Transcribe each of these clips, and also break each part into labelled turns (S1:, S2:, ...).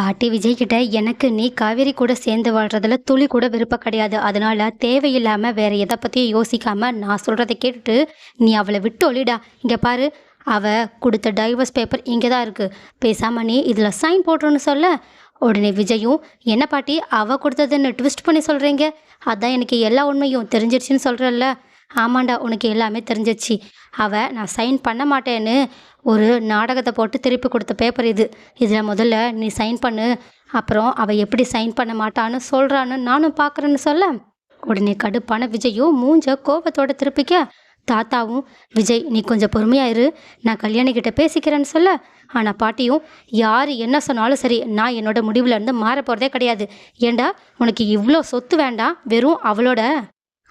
S1: பாட்டி விஜய் கிட்ட எனக்கு நீ காவேரி கூட சேர்ந்து வாழ்றதுல துளி கூட விருப்பம் கிடையாது. அதனால தேவையில்லாம வேற எதை பத்தியும் யோசிக்காம நான் சொல்றதை கேட்டுட்டு நீ அவளை விட்டு ஒளிடா. இங்க பாரு அவ கொடுத்த டைவர்ஸ் பேப்பர் இங்கே தான் இருக்குது பேசாம நீ இதில் சைன் போட்டுருன்னு சொல்ல. உடனே விஜயும் என்ன பாட்டி அவ கொடுத்ததுன்னு ட்விஸ்ட் பண்ணி சொல்கிறீங்க அதான் எனக்கு எல்லா உண்மையும் தெரிஞ்சிருச்சுன்னு சொல்கிறல்ல ஆமாண்டா உனக்கு எல்லாமே தெரிஞ்சிச்சு அவ நான் சைன் பண்ண மாட்டேன்னு ஒரு நாடகத்தை போட்டு திருப்பி கொடுத்த பேப்பர் இது. இதில் முதல்ல நீ சைன் பண்ணு. அப்புறம் அவள் எப்படி சைன் பண்ண மாட்டான்னு சொல்கிறான்னு நானும் பார்க்குறேன்னு சொல்ல. உடனே கடுப்பான விஜயும் மூஞ்ச கோபத்தோட திருப்பிக்க தாத்தாவும் விஜய் நீ கொஞ்சம் பொறுமையாயிரு நான் கல்யாணி கிட்ட பேசிக்கிறேன்னு சொல்ல. ஆனால் பாட்டியும் யார் என்ன சொன்னாலும் சரி நான் என்னோட முடிவில் இருந்து மாற போகிறதே கிடையாது. ஏண்டா உனக்கு இவ்வளோ சொத்து வேண்டாம்? வெறும் அவளோட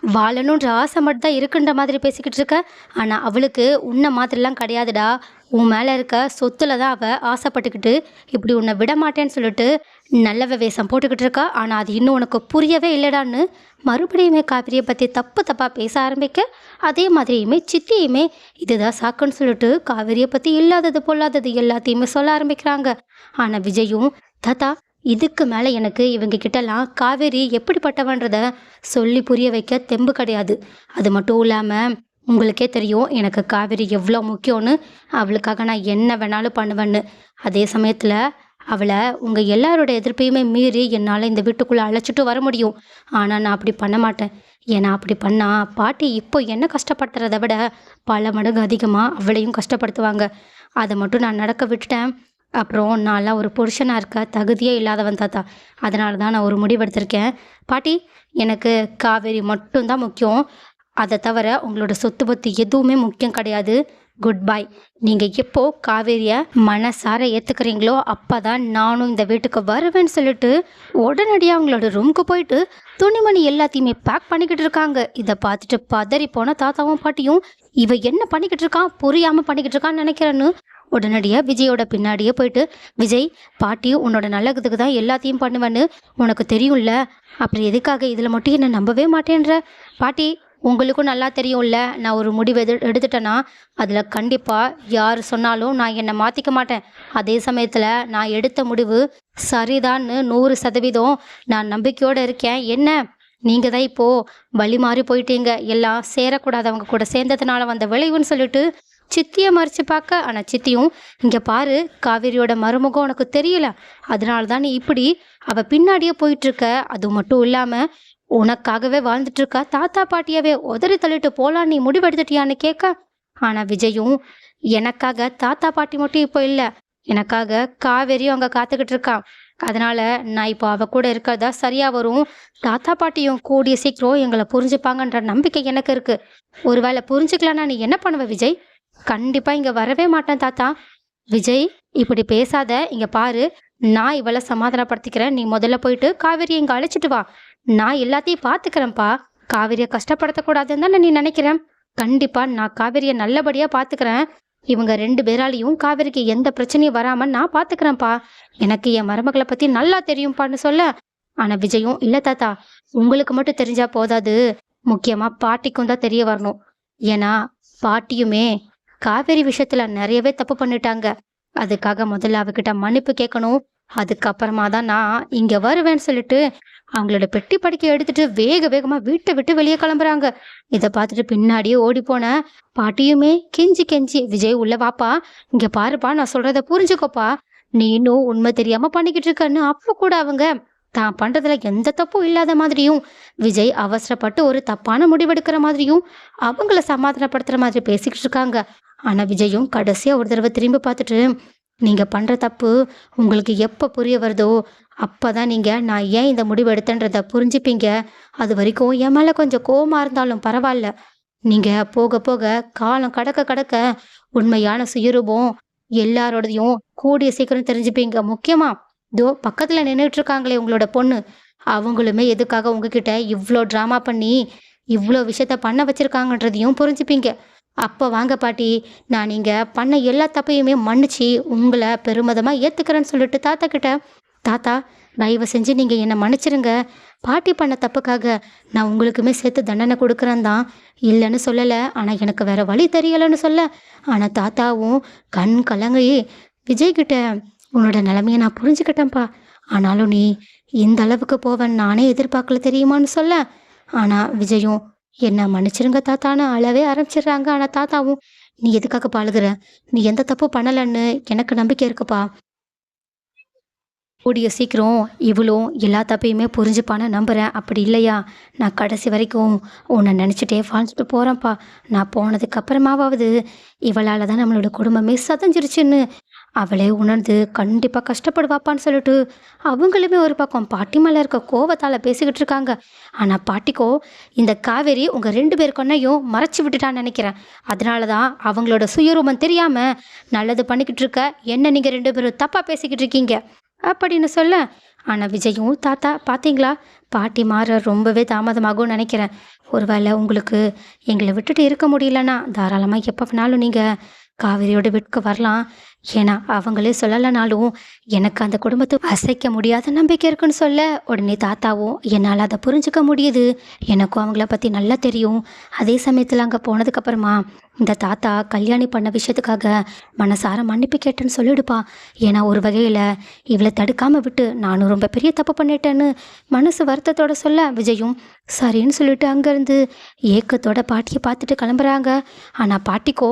S1: வாழணுன்ற ஆசை மட்டும்தான் இருக்குன்ற மாதிரி பேசிக்கிட்டு இருக்க. ஆனால் அவளுக்கு உன்னை மாதிரிலாம் கிடையாதுடா. உன் மேலே இருக்க சொத்துல தான் அவள் ஆசைப்பட்டுக்கிட்டு இப்படி உன்னை விட மாட்டேன்னு சொல்லிட்டு நல்லவ வேஷம் போட்டுக்கிட்டு இருக்கா. ஆனால் அது இன்னும் உனக்கு புரியவே இல்லைடான்னு மறுபடியுமே காவிரியை பற்றி தப்பு தப்பாக பேச ஆரம்பிக்க அதே மாதிரியுமே சித்தியுமே இதுதான் சாக்குன்னு சொல்லிட்டு காவிரியை பற்றி இல்லாதது பொல்லாதது எல்லாத்தையுமே சொல்ல ஆரம்பிக்கிறாங்க. ஆனால் விஜயும் ததா இதுக்கு மேலே எனக்கு இவங்க கிட்டலாம் காவேரி எப்படிப்பட்டவன்றத சொல்லி புரிய வைக்க தெம்பு கிடையாது. அது மட்டும் இல்லாமல் உங்களுக்கே தெரியும் எனக்கு காவேரி எவ்வளோ முக்கியம்னு. அவளுக்காக நான் என்ன வேணாலும் பண்ணுவேன்னு. அதே சமயத்தில் அவளை உங்கள் எல்லாரோட எதிர்ப்பையுமே மீறி என்னால் இந்த வீட்டுக்குள்ளே அழைச்சிட்டு வர முடியும். ஆனால் நான் அப்படி பண்ண மாட்டேன். ஏன்னா அப்படி பண்ணால் பாட்டி இப்போ என்ன கஷ்டப்படுத்துறத விட பல மடங்கு அதிகமாக அவளையும் கஷ்டப்படுத்துவாங்க. அதை மட்டும் நான் நடக்க விட்டுட்டேன். அப்புறம் நான்லாம் ஒரு புருஷனாக இருக்க தகுதியே இல்லாதவன் தாத்தா. அதனால தான் நான் ஒரு முடிவெடுத்திருக்கேன். பாட்டி எனக்கு காவேரி மட்டும்தான் முக்கியம். அதை தவிர உங்களோட சொத்து பத்து எதுவுமே முக்கியம் கிடையாது. குட் பை நீங்கள் எப்போ காவேரியை மனசார ஏற்றுக்கிறீங்களோ அப்போ தான் நானும் இந்த வீட்டுக்கு வருவேன்னு சொல்லிட்டு உடனடியாக அவங்களோட ரூமுக்கு போயிட்டு துணிமணி எல்லாத்தையுமே பேக் பண்ணிக்கிட்டு இருக்காங்க. இதை பார்த்துட்டு பதறி போன தாத்தாவும் பாட்டியும் இவ என்ன பண்ணிக்கிட்டு இருக்கான் புரியாமல் பண்ணிக்கிட்டு இருக்கான்னு நினைக்கிறேன்னு உடனடியாக விஜயோட பின்னாடியே போயிட்டு விஜய் பாட்டி உன்னோட நல்லதுக்கு தான் எல்லாத்தையும் பண்ணுவேன்னு உனக்கு தெரியும்ல. அப்புறம் எதுக்காக இதில் மட்டும் என்னை நம்பவே மாட்டேன்ற? பாட்டி உங்களுக்கும் நல்லா தெரியும்ல. நான் ஒரு முடிவு எது எடுத்துட்டேன்னா அதில் கண்டிப்பாக யார் சொன்னாலும் நான் என்னை மாற்றிக்க மாட்டேன். அதே சமயத்தில் நான் எடுத்த முடிவு சரிதான்னு நூறு சதவீதம் நான் நம்பிக்கையோடு இருக்கேன். என்ன? நீங்கள் தான் இப்போது வழி மாறி போயிட்டீங்க. எல்லாம் சேரக்கூடாதவங்க கூட சேர்ந்ததுனால வந்த விளைவுன்னு சொல்லிட்டு சித்தியை மறைச்சு பார்க்க. ஆனால் சித்தியும் இங்கே பாரு காவேரியோட மருமகம் உனக்கு தெரியல. அதனால தான் நீ இப்படி அவள் பின்னாடியே போயிட்டுருக்க. அது மட்டும் இல்லாமல் உனக்காகவே வாழ்ந்துட்டு இருக்கா தாத்தா பாட்டியவே. உதறி தள்ளிட்டு போகலான்னு நீ முடிவெடுத்துட்டியான்னு கேட்க ஆனால் விஜயும் எனக்காக தாத்தா பாட்டி மட்டும் இப்போ இல்லை. எனக்காக காவேரியும் அங்கே காத்துக்கிட்டு இருக்கான் அதனால நான் இப்போ அவ கூட இருக்கிறதா சரியா வரும். தாத்தா பாட்டியும் கூடிய சீக்கிரம் எங்களை புரிஞ்சுப்பாங்கன்ற நம்பிக்கை எனக்கு இருக்கு. ஒருவேளை புரிஞ்சுக்கலான்னா நீ என்ன பண்ணுவ விஜய்? கண்டிப்பாக இங்கே வரவே மாட்டேன் தாத்தா. விஜய் இப்படி பேசாத. இங்கே பாரு நான் இவளை சமாதானப்படுத்திக்கிறேன். நீ முதல்ல போயிட்டு காவேரி இங்கே அழைச்சிட்டு வா. நான் எல்லாத்தையும் பார்த்துக்கிறேன்ப்பா காவேரியை கஷ்டப்படுத்தக்கூடாதுன்னு தானே நீ நினைக்கிறேன் கண்டிப்பா நான் காவேரியை நல்லபடியாக பார்த்துக்கிறேன் இவங்க ரெண்டு பேராலையும் காவேரிக்கு எந்த பிரச்சனையும் வராமல் நான் பார்த்துக்கிறேன்ப்பா எனக்கு என் மருமகளை பற்றி நல்லா தெரியும்ப்பான்னு சொல்ல. ஆனால் விஜயும் இல்லை தாத்தா. உங்களுக்கு மட்டும் தெரிஞ்சா போதாது. முக்கியமாக பாட்டிக்கும் தான் தெரிய வரணும். ஏன்னா பாட்டியுமே காவேரி விஷயத்துல நிறையவே தப்பு பண்ணிட்டாங்க. அதுக்காக முதல்ல அவகிட்ட மன்னிப்பு கேட்கணும். அதுக்கப்புறமா தான் நான் இங்க வருவேன்னு சொல்லிட்டு அவங்களோட பெட்டி படிக்க எடுத்துட்டு வேக வேகமா வீட்டை விட்டு வெளியே கிளம்புறாங்க. இதை பார்த்துட்டு பின்னாடியே ஓடி போன பாட்டியுமே கெஞ்சி கெஞ்சி விஜய் உள்ள வாப்பா. இங்க பாருப்பா நான் சொல்றத புரிஞ்சுக்கோப்பா. நீ இன்னும் உண்மை தெரியாம பண்ணிக்கிட்டு இருக்கன்னு அப்ப கூட அவங்க தான் பண்றதுல எந்த தப்பும் இல்லாத மாதிரியும் விஜய் அவசரப்பட்டு ஒரு தப்பான முடிவெடுக்கிற மாதிரியும் அவங்கள சமாதானப்படுத்துற மாதிரி பேசிக்கிட்டு இருக்காங்க. ஆனால் விஜயும் கடைசியாக ஒரு தடவை திரும்பி பார்த்துட்டு நீங்கள் பண்ணுற தப்பு உங்களுக்கு எப்போ புரிய வருதோ அப்போ தான் நீங்கள் நான் ஏன் இந்த முடிவு எடுத்தேன்றதை புரிஞ்சுப்பீங்க. அது வரைக்கும் என் மேலே கொஞ்சம் கோபமாக இருந்தாலும் பரவாயில்ல. நீங்கள் போக போக காலம் கடக்க கடக்க உண்மையான சுயரூபம் எல்லாரோடதையும் கூடிய சீக்கிரம் தெரிஞ்சுப்பீங்க. முக்கியமாக இதோ பக்கத்தில் நின்றுட்டு இருக்காங்களே உங்களோட பொண்ணு. அவங்களுமே எதுக்காக உங்ககிட்ட இவ்வளோ ட்ராமா பண்ணி இவ்வளோ விஷயத்த பண்ண வச்சுருக்காங்கன்றதையும் புரிஞ்சுப்பீங்க. அப்போ வாங்க பாட்டி. நான் நீங்கள் பண்ண எல்லா தப்பையுமே மன்னிச்சு உங்களை பெருமிதமாக ஏற்றுக்கிறேன்னு சொல்லிட்டு தாத்தா கிட்ட தாத்தா தயவு செஞ்சு நீங்கள் என்னை மன்னிச்சிருங்க. பாட்டி பண்ண தப்புக்காக நான் உங்களுக்குமே சேர்த்து தண்டனை கொடுக்குறேன் தான். இல்லைன்னு சொல்லலை. ஆனால் எனக்கு வேற வழி தெரியலைன்னு சொல்ல. ஆனால் தாத்தாவும் கண் கலங்கி விஜய்கிட்ட உன்னோட நிலைமையை நான் புரிஞ்சுக்கிட்டேன்ப்பா. ஆனாலும் நீ இந்த அளவுக்கு போவேன் நானே எதிர்பார்க்கல தெரியுமான்னு சொல்ல. ஆனால் விஜயும் என்ன மன்னிச்சிருங்க தாத்தான்னு அழவே ஆரம்பிச்சிடுறாங்க. ஆனால் தாத்தாவும் நீ எதுக்காக பாழுகிற? நீ எந்த தப்பு பண்ணலன்னு எனக்கு நம்பிக்கை இருக்குப்பா. கூடிய சீக்கிரம் இவளும் எல்லா தப்பையுமே புரிஞ்சுப்பான்னு நம்புகிறேன் அப்படி இல்லையா? நான் கடைசி வரைக்கும் உன்னை நினச்சிட்டே வாழ்ந்துட்டு போகிறேன்ப்பா நான் போனதுக்கு அப்புறமாவது இவளால் தான் நம்மளோட குடும்பமே சதஞ்சிருச்சுன்னு அவளே உணர்ந்து கண்டிப்பாக கஷ்டப்படுவாப்பான்னு சொல்லிட்டு அவங்களுமே ஒரு பக்கம் பாட்டி மேலே இருக்க கோவத்தால் பேசிக்கிட்டு இருக்காங்க. ஆனால் பாட்டிக்கோ இந்த காவேரி உங்கள் ரெண்டு பேர் கொன்னையும் மறைச்சி விட்டுட்டான்னு நினைக்கிறேன். அதனால தான் அவங்களோட சுயரூபம் தெரியாமல் நல்லது பண்ணிக்கிட்டு இருக்க என்ன நீங்கள் ரெண்டு பேரும் தப்பாக பேசிக்கிட்டு இருக்கீங்க? அப்படின்னு சொல்ல ஆனால் விஜயும் தாத்தா பார்த்தீங்களா பாட்டி மாற ரொம்பவே தாமதமாகும்னு நினைக்கிறேன். ஒருவேளை உங்களுக்கு எங்களை விட்டுட்டு இருக்க முடியலன்னா தாராளமாக எப்போ வேணாலும் நீங்கள் காவேரியோட வீட்டுக்கு வரலாம். ஏன்னா அவங்களே சொல்லலைனாலும் எனக்கு அந்த குடும்பத்தை அசைக்க முடியாத நம்பிக்கை இருக்குன்னு சொல்ல உடனே தாத்தாவும் என்னால் அதை புரிஞ்சுக்க முடியுது. எனக்கும் அவங்கள பற்றி நல்லா தெரியும். அதே சமயத்தில் அங்கே போனதுக்கப்புறமா இந்த தாத்தா கல்யாணி பண்ண விஷயத்துக்காக மனசார மன்னிப்பு கேட்டேன்னு சொல்லிடுப்பா. ஏன்னா ஒரு வகையில் இவளை தடுக்காமல் விட்டு நானும் ரொம்ப பெரிய தப்பு பண்ணிட்டேன்னு மனசு வருத்தத்தோட சொல்ல விஜயும் சரின்னு சொல்லிட்டு அங்கேருந்து ஏக்கத்தோட பாட்டியை பார்த்துட்டு கிளம்புறாங்க. ஆனால் பாட்டிக்கோ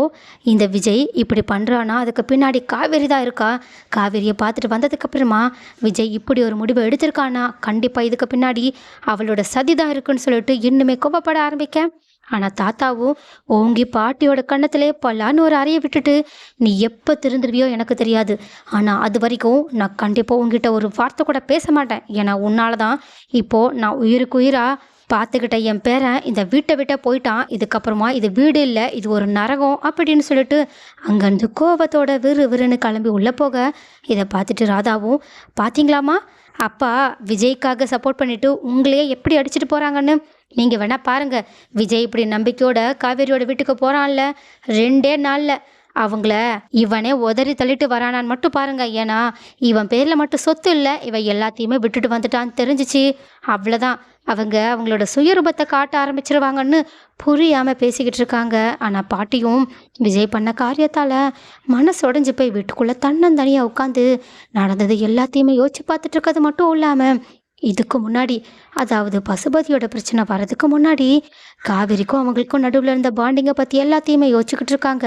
S1: இந்த விஜய் இப்படி பண்ணுறானா அதுக்கு பின்னாடி காவேரி தான் இருக்கா? காவேரியை பார்த்துட்டு வந்ததுக்கப்புறமா விஜய் இப்படி ஒரு முடிவை எடுத்திருக்கானா? கண்டிப்பாக இதுக்கு பின்னாடி அவளோட சதி தான் இருக்குன்னு சொல்லிட்டு இன்னுமே கோபப்பட ஆரம்பிக்க. ஆனால் தாத்தாவும் ஓங்கி பாட்டியோட கண்ணத்திலே பல்லான்னு ஒரு அறையை விட்டுட்டு நீ எப்போ திருந்துருவியோ எனக்கு தெரியாது. ஆனால் அது வரைக்கும் நான் கண்டிப்பாக உங்ககிட்ட ஒரு வார்த்தை கூட பேச மாட்டேன். ஏன்னா உன்னால தான் இப்போது நான் உயிருக்கு உயிராக பார்த்துக்கிட்ட என் பேரன் இந்த வீட்டை விட்ட போயிட்டான். இதுக்கப்புறமா இது வீடு இல்லை இது ஒரு நரகம் அப்படின்னு சொல்லிட்டு அங்கேருந்து கோபத்தோட விறு விறுன்னு கிளம்பி உள்ளே போக இதை பார்த்துட்டு ராதாவும் பார்த்தீங்களாமா அப்பா விஜய்க்காக சப்போர்ட் பண்ணிவிட்டு உங்களையே எப்படி அடிச்சுட்டு போகிறாங்கன்னு நீங்கள் வேணால் பாருங்கள் விஜய் இப்படி நம்பிக்கையோட காவேரியோட வீட்டுக்கு போகிறான்ல ரெண்டே நாளில் அவங்கள இவனே உதறி தள்ளிட்டு வரானான்னு மட்டும் பாருங்க ஏன்னா இவன் பேரில் மட்டும் சொத்து இல்லை இவன் எல்லாத்தையுமே விட்டுட்டு வந்துட்டான்னு தெரிஞ்சிச்சு. அவ்வளோதான் அவங்க அவங்களோட சுயரூபத்தை காட்ட ஆரம்பிச்சிருவாங்கன்னு புரியாமல் பேசிக்கிட்டு இருக்காங்க. ஆனால் பாட்டியும் விஜய் பண்ண காரியத்தால் மனசு உடஞ்சி போய் வீட்டுக்குள்ளே தன்னந்தனியாக உட்காந்து நடந்தது எல்லாத்தையுமே யோசிச்சு பார்த்துட்டு இருக்கிறது மட்டும் இல்லாமல் இதுக்கு முன்னாடி அதாவது பசுபதியோட பிரச்சனை வர்றதுக்கு முன்னாடி காவிரிக்கும் அவங்களுக்கும் நடுவில் இருந்த பாண்டிங்கை பற்றி எல்லாத்தையுமே யோசிச்சுக்கிட்டு இருக்காங்க.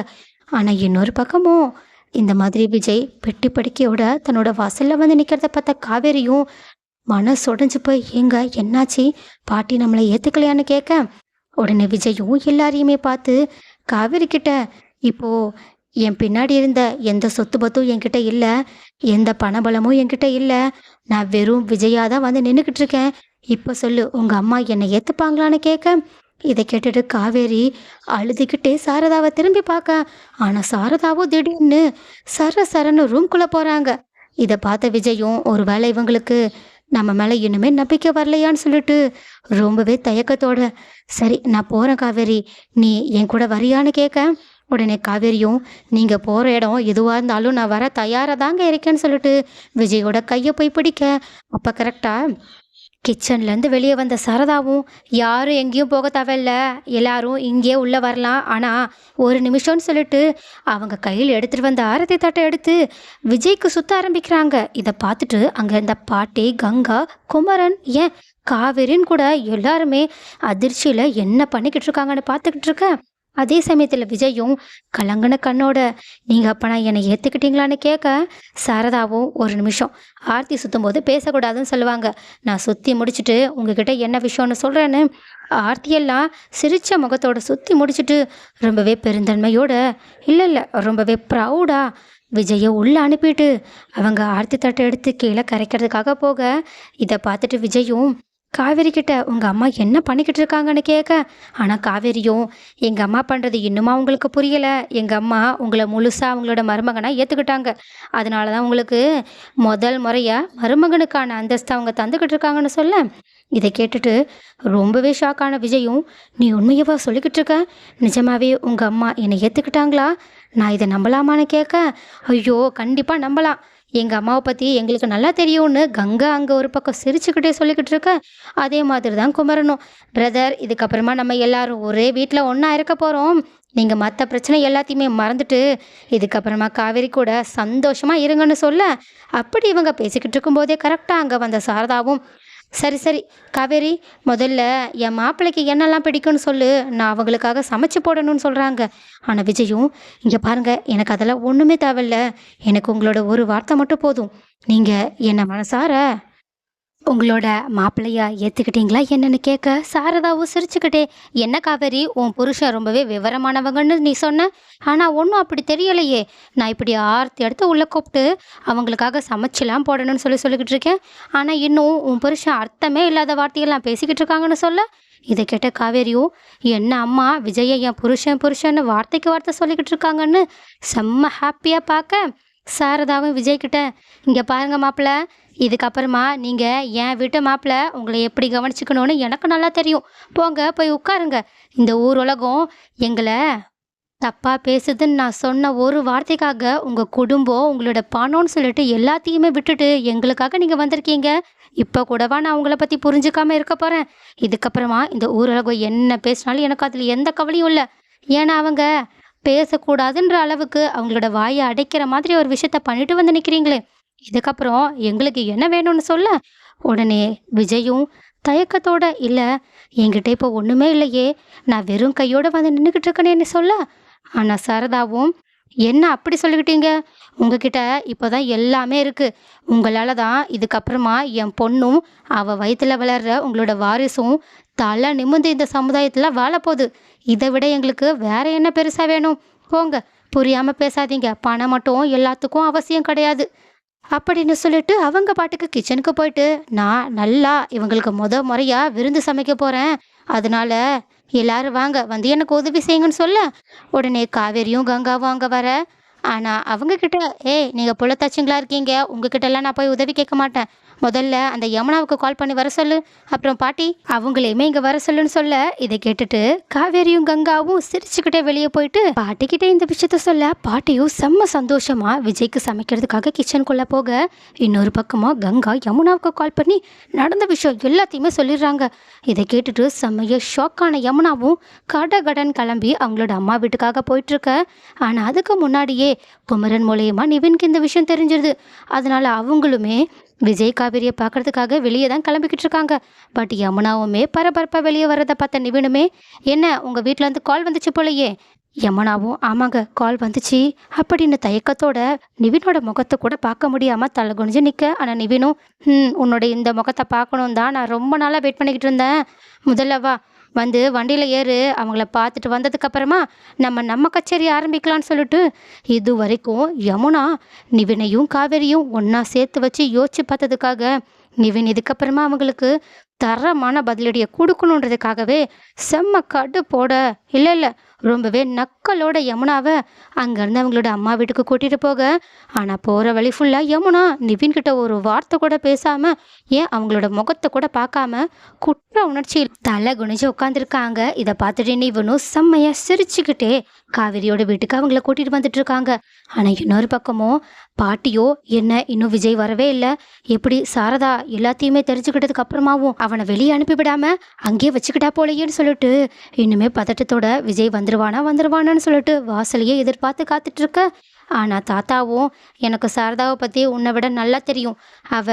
S1: ஆனால் இன்னொரு பக்கமும் இந்த மாதிரி விஜய் பெட்டி படுக்கையோட தன்னோட வாசலில் வந்து நிற்கிறத பார்த்த காவேரியும் மனசு உடஞ்சி போய் எங்க என்னாச்சு? பாட்டி நம்மளை ஏற்றுக்கலையான்னு கேட்க? உடனே விஜயும் எல்லாரையுமே பார்த்து காவேரி கிட்ட இப்போ என் பின்னாடி இருந்த எந்த சொத்து பத்தும் என்கிட்ட இல்லை எந்த பணபலமும் என்கிட்ட இல்லை. நான் வெறும் விஜயா தான் வந்து நின்றுக்கிட்டு இருக்கேன். இப்போ சொல்லு உங்கள் அம்மா என்னை ஏற்றுப்பாங்களான்னு கேட்க? இதை கேட்டுட்டு காவேரி அழுதுகிட்டே சாரதாவை திரும்பி பார்க்க. ஆனால் சாரதாவோ திடீர்னு சர சரன்னு ரூம்குள்ளே போகிறாங்க இதை பார்த்த விஜயும் ஒரு வேளை இவங்களுக்கு நம்ம மேலே இன்னுமே நம்பிக்கை வரலையான்னு சொல்லிட்டு ரொம்பவே தயக்கத்தோட சரி நான் போகிறேன் காவேரி. நீ என் கூட வரியான்னு கேட்க. உடனே காவேரியும் நீங்கள் போகிற இடம் எதுவாக இருந்தாலும் நான் வர தயாராக தாங்க இருக்கேன்னு சொல்லிட்டு விஜயோட கையை போய் பிடிக்க. அப்போ கரெக்டாக கிச்சன்லேருந்து வெளியே வந்த சரதாவும் யாரும் எங்கேயும் போக தேவையில்ல. எல்லாரும் இங்கே உள்ளே வரலாம். ஆனால் ஒரு நிமிஷம்னு சொல்லிட்டு அவங்க கையில் எடுத்துகிட்டு வந்த ஆரத்தி தட்டை எடுத்து விஜய்க்கு சுத்த ஆரம்பிக்கிறாங்க. இதை பார்த்துட்டு அங்கே இருந்த பாட்டி கங்கா குமரன் ஏன் காவேரின்னு கூட எல்லாருமே அதிர்ச்சியில் என்ன பண்ணிக்கிட்டு இருக்காங்கன்னு பார்த்துக்கிட்டு இருக்கேன். அதே சமயத்தில் விஜயும் கலங்கின கண்ணோட நீங்கள் அப்போ நான் என்னை ஏற்றுக்கிட்டீங்களான்னு கேட்க சாரதாவும் ஒரு நிமிஷம். ஆர்த்தி சுற்றும் போது பேசக்கூடாதுன்னு சொல்லுவாங்க. நான் சுற்றி முடிச்சுட்டு உங்ககிட்ட என்ன விஷயம்னு சொல்கிறேன்னு ஆர்த்தியெல்லாம் சிரித்த முகத்தோட சுற்றி முடிச்சுட்டு ரொம்பவே பெருந்தன்மையோட. இல்லை இல்லை. ரொம்பவே ப்ரௌடாக விஜயை உள்ளே அனுப்பிட்டு அவங்க ஆர்த்தி தட்டை எடுத்து கீழே கரைக்கிறதுக்காக போக. இதை பார்த்துட்டு விஜயும் காவேரி கிட்ட உங்கள் அம்மா என்ன பண்ணிக்கிட்டு இருக்காங்கன்னு கேட்க ஆனால் காவேரியும் எங்கள் அம்மா பண்ணுறது இன்னுமா உங்களுக்கு புரியலை. எங்கள் அம்மா உங்களை முழுசாக அவங்களோட மருமகனாக ஏற்றுக்கிட்டாங்க அதனால தான் உங்களுக்கு முதல் முறையாக மருமகனுக்கான அந்தஸ்தை அவங்க தந்துக்கிட்டு இருக்காங்கன்னு சொல்ல. இதை கேட்டுட்டு ரொம்பவே ஷாக்கான விஜயும் நீ உண்மையவா சொல்லிக்கிட்டு இருக்க? நிஜமாவே உங்கள் அம்மா என்னை ஏற்றுக்கிட்டாங்களா நான் இதை நம்பலாமான்னு கேட்க ஐயோ கண்டிப்பாக நம்பலாம். எங்கள் அம்மாவை பற்றி எங்களுக்கு நல்லா தெரியும்னு கங்கா அங்கே ஒரு பக்கம் சிரிச்சுக்கிட்டே சொல்லிக்கிட்டு இருக்க. அதே மாதிரி தான் குமரனும். பிரதர் இதுக்கப்புறமா நம்ம எல்லாரும் ஒரே வீட்டில் ஒன்றா இருக்க போகிறோம் நீங்கள் மற்ற பிரச்சனை எல்லாத்தையுமே மறந்துட்டு இதுக்கப்புறமா காவேரி கூட சந்தோஷமாக இருங்கன்னு சொல்ல அப்படி இவங்க பேசிக்கிட்டு இருக்கும்போதே கரெக்டாக அங்கே வந்த சாரதாவும் சரி சரி. காவேரி முதல்ல என் மாப்பிள்ளைக்கு என்னெல்லாம் பிடிக்கும்னு சொல்லு. நான் அவங்களுக்காக சமைச்சு போடணும்னு சொல்கிறாங்க ஆனால் விஜயும் இங்கே பாருங்க எனக்கு அதெல்லாம் ஒன்றுமே தேவையில்ல. எனக்கு உங்களோட ஒரு வார்த்தை மட்டும் போதும். நீங்கள் என்னை மனசார உங்களோட மாப்பிள்ளையா ஏற்றுக்கிட்டீங்களா என்னன்னு கேட்க சாரதாவும் சிரிச்சுக்கிட்டே என்ன காவேரி உன் புருஷன் ரொம்பவே விவரமானவங்கன்னு நீ சொன்ன? ஆனால் ஒன்றும் அப்படி தெரியலையே. நான் இப்படி ஆர்த்தி எடுத்து உள்ளே கூப்பிட்டு அவங்களுக்காக சமைச்செல்லாம் போடணும்னு சொல்லி சொல்லிக்கிட்டு இருக்கேன். ஆனால் இன்னும் உன் புருஷன் அர்த்தமே இல்லாத வார்த்தையெல்லாம் பேசிக்கிட்டு இருக்காங்கன்னு சொல்ல? இதை கேட்ட காவேரியும் என்ன அம்மா விஜய என் புருஷன் புருஷன்னு வார்த்தைக்கு வார்த்தை சொல்லிக்கிட்டு இருக்காங்கன்னு செம்ம ஹாப்பியாக பார்க்க? சாரதாவும் விஜய்கிட்ட இங்கே பாருங்க மாப்பிள்ள இதுக்கப்புறமா நீங்கள் என் வீட்டு மாப்பிள்ள உங்களை எப்படி கவனிச்சுக்கணும்னு எனக்கு நல்லா தெரியும். போங்க போய் உட்காருங்க. இந்த ஊர் உலகம் எங்களை தப்பாக பேசுதுன்னு நான் சொன்ன ஒரு வார்த்தைக்காக உங்கள் குடும்பம் உங்களோட பணம்னு சொல்லிட்டு எல்லாத்தையுமே விட்டுட்டு எங்களுக்காக நீங்கள் வந்திருக்கீங்க. இப்போ கூடவா நான் உங்களை பற்றி புரிஞ்சுக்காமல் இருக்க போகிறேன் இதுக்கப்புறமா இந்த ஊர் உலகம் என்ன பேசினாலும் எனக்கு அதில் எந்த கவலையும் இல்லை. ஏன்னா அவங்க பேசக்கூடாதுன்ற அளவுக்கு அவங்களோட வாயை அடைக்கிற மாதிரி ஒரு விஷயத்த பண்ணிட்டு வந்து நிற்கிறீங்களே இதுக்கப்புறம் எங்களுக்கு என்ன வேணும்னு சொல்ல? உடனே விஜயும் தயக்கத்தோட இல்லை என்கிட்ட இப்போ ஒன்றுமே இல்லையே. நான் வெறும் கையோடு வந்து நின்றுக்கிட்டு இருக்கேனேன்னு சொல்ல? ஆனால் சரதாவும் என்ன அப்படி சொல்லிக்கிட்டீங்க? உங்ககிட்ட இப்போ தான் எல்லாமே இருக்குது உங்களால் தான் இதுக்கப்புறமா என் பொண்ணும் அவள் வயிற்றில் வளர்கிற உங்களோட வாரிசும் தலை நிமிர்ந்து இந்த சமுதாயத்தில் வாழப்போகுது. இதை விட எங்களுக்கு வேற என்ன பெருசாக வேணும்? போங்க புரியாமல் பேசாதீங்க. பணம் மட்டும் எல்லாத்துக்கும் அவசியம் கிடையாது. அப்படின்னு சொல்லிட்டு அவங்க பாட்டுக்கு கிச்சனுக்கு போயிட்டு நான் நல்லா இவங்களுக்கு முத முறையாக விருந்து சமைக்க போகிறேன் அதனால எல்லாரும் வாங்க வந்து எனக்கு உதவி செய்யுங்கன்னு சொல்ல. உடனே காவேரியும் கங்காவும் அங்கே வர. ஆனால் அவங்கக்கிட்ட ஏய் நீங்கள் புள்ளத்தாச்சிங்களா இருக்கீங்க? உங்ககிட்டலாம் நான் போய் உதவி கேட்க மாட்டேன். முதல்ல அந்த யமுனாவுக்கு கால் பண்ணி வர சொல்லு. அப்புறம் பாட்டி அவங்களையுமே இங்கே வர சொல்லுன்னு சொல்ல. இதை கேட்டுட்டு காவேரியும் கங்காவும் சிரிச்சுக்கிட்டே வெளியே போயிட்டு பாட்டிக்கிட்டே இந்த விஷயத்த சொல்ல. பாட்டியும் செம்ம சந்தோஷமாக விஜய்க்கு சமைக்கிறதுக்காக கிச்சனுக்குள்ளே போக இன்னொரு பக்கமாக கங்கா யமுனாவுக்கு கால் பண்ணி நடந்த விஷயம் எல்லாத்தையுமே சொல்லிடுறாங்க. இதை கேட்டுட்டு செம்மைய ஷாக்கான யமுனாவும் கடகடன் கிளம்பி அவங்களோட அம்மா வீட்டுக்காக போயிட்டுருக்க. ஆனால் அதுக்கு முன்னாடியே குமரன் மூலயமா நிவின்க்கு இந்த விஷயம் தெரிஞ்சிருது. அதனால் அவங்களுமே விஜய் காவேரியை பார்க்குறதுக்காக வெளியே தான் கிளம்பிக்கிட்டு இருக்காங்க. பட் யமுனாவுமே பரபரப்பாக வெளியே வர்றதை பார்த்த நிவினுமே என்ன உங்கள் வீட்டிலேருந்து கால் வந்துச்சு போலையே? யமுனாவும் ஆமாங்க கால் வந்துச்சு. அப்படின்னு தயக்கத்தோட நிவினோட முகத்தை கூட பார்க்க முடியாமல் தலை குனிஞ்சு நிற்க ஆனால் நிவினும் ம் உன்னோட இந்த முகத்தை பார்க்கணும் தான் நான் ரொம்ப நாளாக வெயிட் பண்ணிக்கிட்டு இருந்தேன். முதல்ல வா வந்து வண்டியில் ஏறு அவங்கள பார்த்துட்டு வந்ததுக்கப்புறமா நம்ம நம்ம கச்சேரி ஆரம்பிக்கலாம்னு சொல்லிட்டு இது வரைக்கும் யமுனா நிவினையும் காவேரியும் ஒன்றா சேர்த்து வச்சு யோசிச்சு பார்த்ததுக்காக நிவின் இதுக்கப்புறமா அவங்களுக்கு தரமான பதிலடியை கொடுக்கணுன்றதுக்காகவே செம்ம கடு போட இல்லை இல்லை ரொம்பவே நக்கலோட யமுனாவை அங்கேருந்து அவங்களோட அம்மா வீட்டுக்கு கூட்டிகிட்டு போக. ஆனால் போகிற வழி ஃபுல்லாக யமுனா. நிவின் கிட்ட ஒரு வார்த்தை கூட பேசாமல் ஏன் அவங்களோட முகத்தை கூட பார்க்காம குற்ற உணர்ச்சியில் தலை குனிஞ்சு உட்காந்துருக்காங்க இதை பார்த்துட்டு நிவனும் செம்மையாக சிரிச்சுக்கிட்டே காவிரியோட வீட்டுக்கு அவங்கள கூட்டிகிட்டு வந்துட்டு இருக்காங்க ஆனால் இன்னொரு பக்கமும் பாட்டியோ என்ன இன்னும் விஜய் வரவே இல்லை. எப்படி சாரதா எல்லாத்தையுமே தெரிஞ்சுக்கிட்டதுக்கு அப்புறமாவும் அவனை வெளியே அனுப்பிவிடாம அங்கேயே வச்சுக்கிட்டா போலையேன்னு சொல்லிட்டு இன்னுமே பதட்டத்தோட விஜய் வந்து வந்துருவானா வந்துருவானான்னு சொல்லிட்டு வாசலையே எதிர்பார்த்து காத்துட்டு இருக்க ஆனால் தாத்தாவும் எனக்கு சாரதாவை பற்றி உன்னை விட நல்லா தெரியும். அவ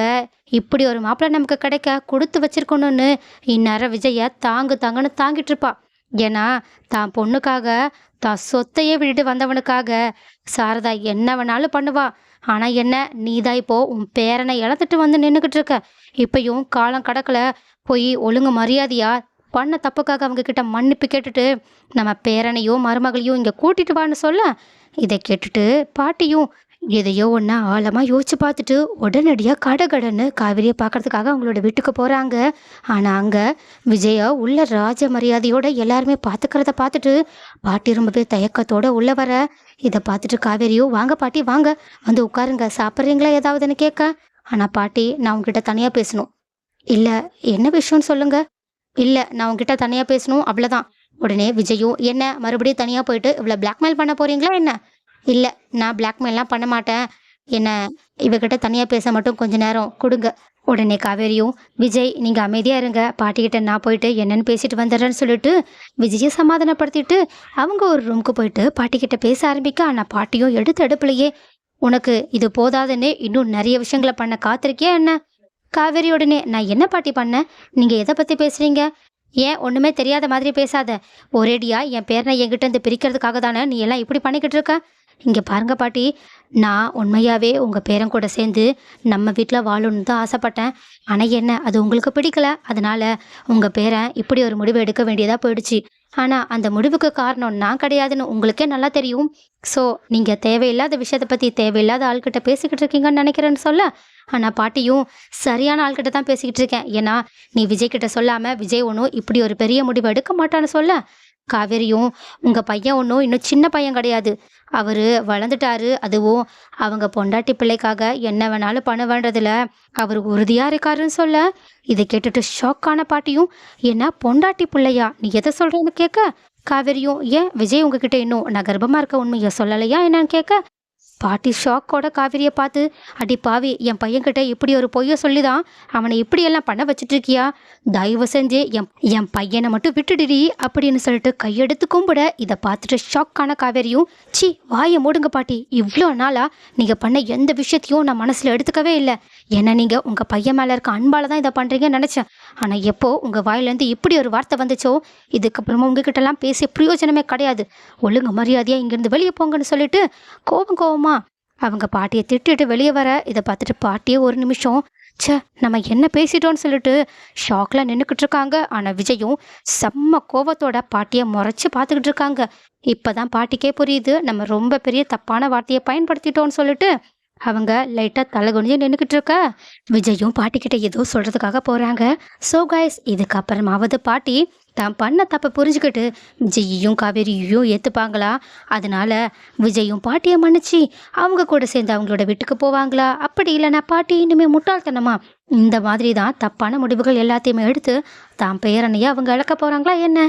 S1: இப்படி ஒரு மாப்பிள்ளை நமக்கு கிடைக்க கொடுத்து வச்சிருக்கணும்னு இந்நேரம் விஜய தாங்கு தாங்குன்னு தாங்கிட்டு இருப்பா ஏன்னா தான் பொண்ணுக்காக தான் சொத்தையே விட்டுட்டு வந்தவனுக்காக சாரதா என்ன வேணாலும் பண்ணுவா. ஆனால் என்ன நீ தான் இப்போ உன் பேரனை இழந்துட்டு வந்து நின்றுக்கிட்டு இருக்க இப்பயும் காலம் கடக்கல போய் ஒழுங்கு மரியாதையா பண்ண தப்புக்காக அவங்க கிட்ட மன்னிப்பு கேட்டுட்டு நம்ம பேரனையோ மருமகளையோ இங்கே கூட்டிட்டு வான்னு சொல்ல இதை கேட்டுட்டு பாட்டியும் எதையோ ஒன்றா ஆழமாக யோசிச்சு பார்த்துட்டு உடனடியாக கடகடன்னு காவிரியை பார்க்கறதுக்காக அவங்களோட வீட்டுக்கு போகிறாங்க ஆனால் அங்கே விஜயா உள்ள ராஜ மரியாதையோட எல்லாருமே பார்த்துக்கிறத பார்த்துட்டு பாட்டி ரொம்பவே தயக்கத்தோட உள்ள வர. இதை பார்த்துட்டு காவேரியோ வாங்க பாட்டி வாங்க வந்து உட்காருங்க சாப்பிட்றீங்களா ஏதாவதுன்னு கேட்க. ஆனால் பாட்டி நான் உங்ககிட்ட தனியாக பேசணும். இல்லை என்ன விஷயம்னு சொல்லுங்கள் இல்லை நான் உங்ககிட்ட தனியாக பேசணும் அவ்வளோதான் உடனே விஜயும் என்ன மறுபடியும் தனியாக போயிட்டு இவ்வளோ பிளாக்மெயில் பண்ண போறீங்களா என்ன? இல்லை நான் பிளாக்மெயிலாம் பண்ண மாட்டேன். என்ன இவகிட்ட தனியாக பேச மட்டும் கொஞ்ச நேரம் கொடுங்க. உடனே காவேரியும் விஜய் நீங்கள் அமைதியாக இருங்க. பாட்டிக்கிட்ட நான் போயிட்டு என்னென்னு பேசிட்டு வந்துடுறேன்னு சொல்லிட்டு விஜயை சமாதானப்படுத்திட்டு அவங்க ஒரு ரூமுக்கு போயிட்டு பாட்டிக்கிட்ட பேச ஆரம்பிக்க ஆனால் பாட்டியும் எடுத்து அடுப்புலையே உனக்கு இது போதாதுன்னு இன்னும் நிறைய விஷயங்களை பண்ண காத்திருக்கியா என்ன? காவேரி உடனே நான் என்ன பாட்டி பண்ணேன் நீங்கள் எதை பற்றி பேசுகிறீங்க ஏன் ஒன்றுமே தெரியாத மாதிரி பேசாத. ஒரேடியா என் பேரனை என்கிட்ட இருந்து பிரிக்கிறதுக்காக தானே நீ எல்லாம் இப்படி பண்ணிக்கிட்டு இருக்க? இங்கே பாருங்க பாட்டி நான் உண்மையாகவே உங்கள் பேரன் கூட சேர்ந்து நம்ம வீட்டில் வாழணும்னு தான் ஆசைப்பட்டேன். ஆனால் என்ன அது உங்களுக்கு பிடிக்கல. அதனால் உங்கள் பேரன் இப்படி ஒரு முடிவு எடுக்க வேண்டியதாக போயிடுச்சு. ஆனால் அந்த முடிவுக்கு காரணம் நான் கிடையாதுன்னு உங்களுக்கே நல்லா தெரியும். ஸோ நீங்கள் தேவையில்லாத விஷயத்தை பற்றி தேவையில்லாத ஆள்கிட்ட பேசிக்கிட்டு இருக்கீங்கன்னு நினைக்கிறேன்னு சொல்ல ஆனால் பாட்டியும் சரியான ஆள்கிட்ட தான் பேசிக்கிட்டு இருக்கேன். ஏன்னா நீ விஜய் கிட்ட சொல்லாமல் விஜய் ஒன்றும் இப்படி ஒரு பெரிய முடிவு எடுக்க மாட்டான்னு சொல்ல காவேரியும் உங்கள் பையன் ஒன்றும் இன்னும் சின்ன பையன் கிடையாது. அவர் வளர்ந்துட்டாரு. அதுவும் அவங்க பொண்டாட்டி பிள்ளைக்காக என்ன வேணாலும் பண்ணுவேன்றதுல அவர் உறுதியாக இருக்காருன்னு சொல்ல இதை கேட்டுட்டு ஷாக்கான பாட்டியும் என்ன பொண்டாட்டி பிள்ளையா? நீ எதை சொல்கிறேன்னு கேட்க? காவேரியும் ஏன் விஜய் உங்ககிட்ட இன்னும் நான் கர்ப்பமாக இருக்க உண்மையை சொல்லலையா? என்னன்னு கேட்க பாட்டி ஷாக்கோட காவிரியை பார்த்து அடி பாவி என் பையன்கிட்ட இப்படி ஒரு பொய்யை சொல்லி தான் அவனை இப்படியெல்லாம் பண்ண வச்சுட்டு இருக்கியா தயவு செஞ்சு என் என் பையனை மட்டும் விட்டுடுடி அப்படின்னு சொல்லிட்டு கையெடுத்து கும்பிட இதை பார்த்துட்டு ஷாக்கான காவேரியும் சி வாயை மூடுங்க பாட்டி இவ்வளோ நாளா நீங்கள் பண்ண எந்த விஷயத்தையும் நான் மனசில் எடுத்துக்கவே இல்லை. ஏன்னா நீங்கள் உங்கள் பையன் மேலே இருக்க அன்பால் தான் இதை பண்ணுறீங்கன்னு நினச்சேன். ஆனால் எப்போ உங்கள் வாயிலேருந்து இப்படி ஒரு வார்த்தை வந்துச்சோ இதுக்கப்புறமா உங்ககிட்டலாம் பேசிய பிரயோஜனமே கிடையாது. ஒழுங்கு மரியாதையாக இங்கேருந்து வெளியே போங்கன்னு சொல்லிட்டு கோபம் கோபமாக அவங்க பாட்டியை திட்டிட்டு வெளியே வர இதை பார்த்துட்டு பாட்டியே ஒரு நிமிஷம் ச்சே நம்ம என்ன பேசிட்டோம்னு சொல்லிட்டு ஷாக்கில் நின்றுக்கிட்டு இருக்காங்க. ஆனால் விஜயும் செம்ம கோவத்தோட பாட்டியை முறைச்சி பார்த்துக்கிட்டு இருக்காங்க. இப்போதான் பாட்டிக்கே புரியுது நம்ம ரொம்ப பெரிய தப்பான வார்த்தையை பயன்படுத்திட்டோம்னு சொல்லிட்டு அவங்க லைட்டாக தலைகுனிஞ்சு நின்றுக்கிட்டு இருக்க. விஜயும் பாட்டிக்கிட்ட ஏதோ சொல்கிறதுக்காக போகிறாங்க ஸோ கைஸ் இதுக்கப்புறமாவது பாட்டி தான் பண்ண தப்பை புரிஞ்சுக்கிட்டு விஜயையும் காவேரியையும் ஏற்றுப்பாங்களா அதனால விஜயும் பாட்டியை மன்னிச்சு அவங்க கூட சேர்ந்து அவங்களோட வீட்டுக்கு போவாங்களா? அப்படி இல்லைனா பாட்டி இனிமேல் முட்டாள்தனமா? இந்த மாதிரி தான் தப்பான முடிவுகள் எல்லாத்தையுமே எடுத்து தான் பேரனையே அவங்க இழக்க போகிறாங்களா என்ன?